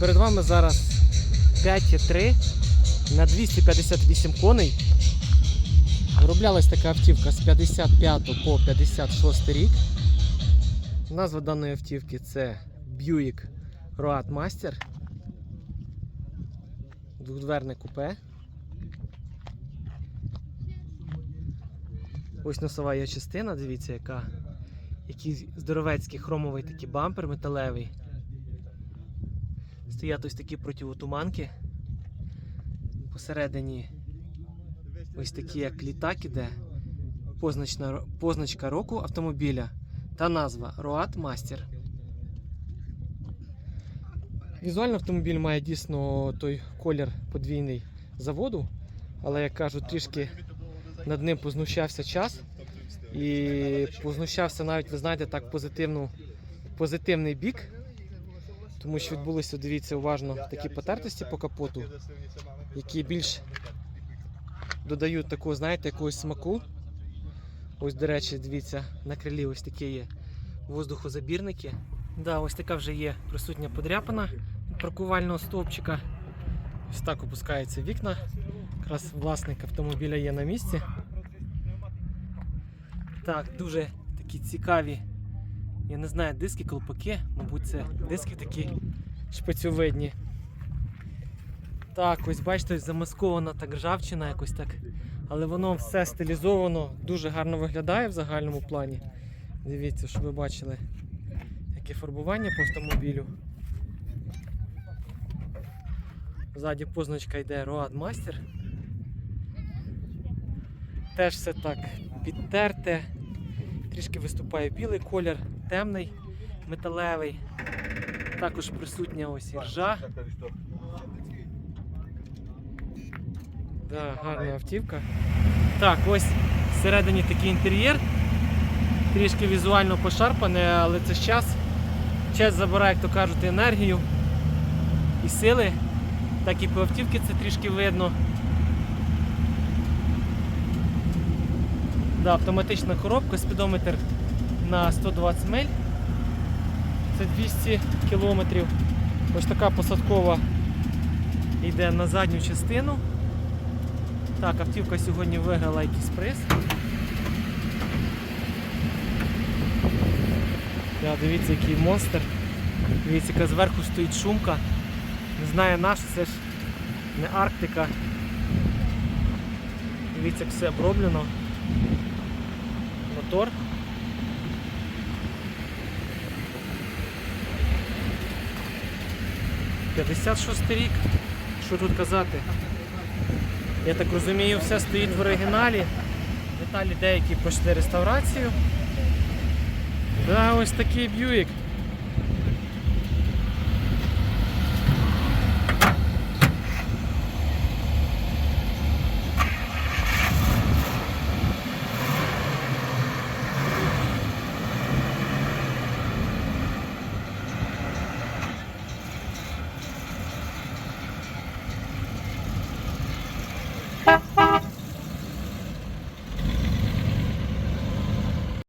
Перед вами зараз 5,3 на 258 коней. Вироблялась така автівка з 55 по 56 рік. Назва даної автівки це Buick Road Master. Двохдверне купе. Ось носова є частина, дивіться, яка. Який здоровецький хромовий такий бампер металевий. Стоять ось такі противотуманки. Посередині ось такі, як літак іде. Позначна, позначка року автомобіля та назва Road Master. Візуально автомобіль має дійсно той колір подвійний заводу, але як кажуть, трішки над ним познущався час. І познущався навіть, ви знаєте, так позитивну, позитивний бік. Тому що відбулися, дивіться, уважно такі потертості по капоту, які більш додають такого, знаєте, якогось смаку. Ось, до речі, дивіться, на крилі ось такі є воздухозабірники. Да, ось така вже є присутня подряпина від паркувального стовпчика. Ось так опускаються вікна. Якраз власник автомобіля є на місці. Так, дуже такі цікаві. Я не знаю, диски, колпаки, мабуть, це диски такі шпицьовидні. Так, ось бачите, замаскована так ржавчина якось так. Але воно все стилізовано, дуже гарно виглядає в загальному плані. Дивіться, щоб ви бачили, яке фарбування по автомобілю. Ззаді позначка йде Road Master. Теж все так підтерте. Трішки виступає білий колір, темний, металевий. Також присутня ось ржа. Да, гарна автівка. Так, ось всередині такий інтер'єр. Трішки візуально пошарпане, але це час. Час забирає, як то кажуть, енергію і сили. Так і по автівці це трішки видно. Да, автоматична коробка, спідометр на 120 миль. Це 200 кілометрів. Ось така посадкова йде на задню частину. Так, автівка сьогодні виграла якийсь приз. Да, дивіться, який монстр. Дивіться, яка зверху стоїть шумка. Не знаю наш, це ж не Арктика. Дивіться, як все оброблено. Мотор. «56 рік. Що тут казати? Я так розумію, все стоїть в оригіналі. Деталі деякі пройшли реставрацію. Да, ось такий Бьюік.